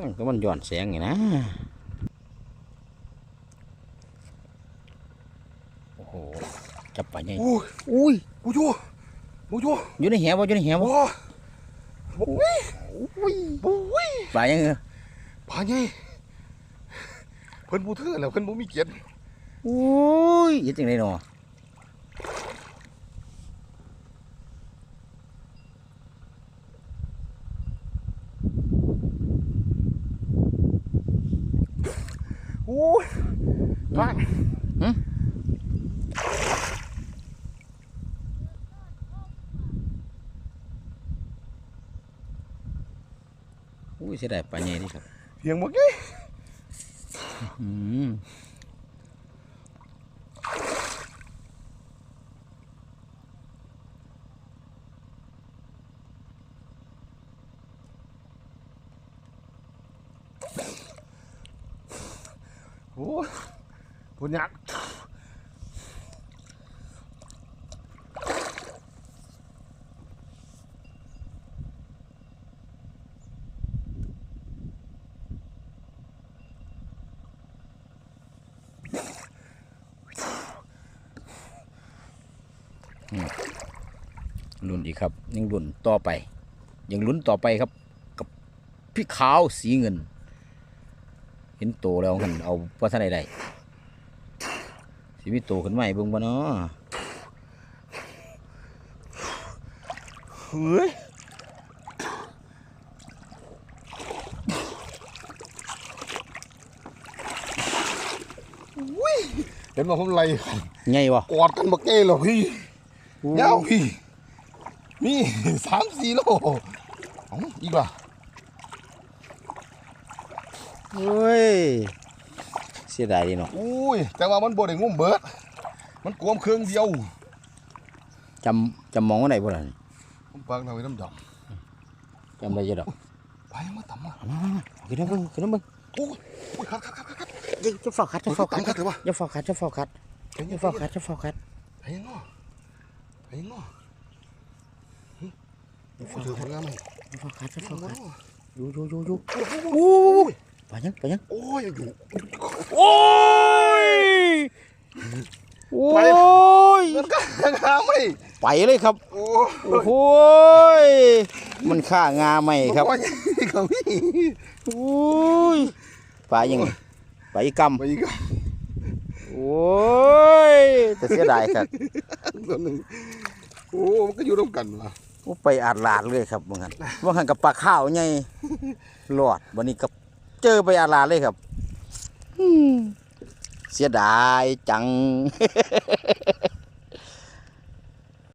มันก็มันย้อนแสงไงนะโอ้โหจับปลาใหญ่อุ้ยอุ้ยบูยูบูยูอยู่ในแหวบ่อยู่ในแหวบ่ว้าบุ้ยบุ้ยบุ้ยปลายังเหรอปลาใหญ่เพิ่นบูเทื่อแล้วเพิ่นบูมีเกียรติอุ้ยเฮ็ดจังได๋เนาะ อุ้ยปลาอุ้ยเสียดายปลาใหญ่นี่ครับเพียงบ่กี้อืม โอ้ยปุ่นยักษ์ลุ้นอีกครับ ยังลุ้นต่อไป ยังลุ้นต่อไปครับ กับพี่ขาวสีเงิน เห็นโตแล้วกันเอาว่าท่านใดได้สิมีโตขึ้นมาให้เบิ่งบ่เนาะเฮ้ยอุ้ยเห็นว่าผมไล่กันใหญ่บ่กอดกันบักเก้เหรอพี่ยาวพี่นี่สามสี่โลเอ้าอีกว่ะ เฮ้ยเสียดายดีเนาะอุ้ยแต่ว่ามันบ่ได้งุ่มเบิด มันกวมเครื่องเดียวจำจำมองว่าไหนบ่ล่ะนี่ผมปากเราไว้น้ำดจำได้อยังดอกำไปมาต่ำมาเอามามามาขึ้นมาเบิ่งขึ้นมาเบิ่งโอ้ยโอ้ยคัดคัดคัดคัดคัดอย่าจะฟอกคัดจะฟอกคัดคัดเลยวะอย่าฟอกคัดจะฟอกคัดเฮ้ยอย่าฟอกคัดจะฟอกคัดเฮ้ยง้อเฮ้ยง้ออย่าฟโอ้อยกเธอคัคดนงามไหมอย่าฟอกคัดจะฟอกคัดโอ้อยู่อยู่อยู่อยู่โอ้ย ไปยังไปยังโอ้ยอยู่โอ้ยโอ้ยมันก็งามไหมไปเลยครับโอ้โอ้โหยมันฆ่างาไหมครับโอ้ยเขาพี่โอ้ยไปยังไงไปกำไปอีกอะโอ้ยแต่เสียดายครับตัวหนึ่งโอ้มันก็อยู่ร่วมกันว่ะโอ้ไปอาดลาดเลยครับว่างั้นว่างั้นกับปลาข้าวไงหลอดวันนี้กับ เจอไปอาดลาดเลยครับอืมเสียดายจัง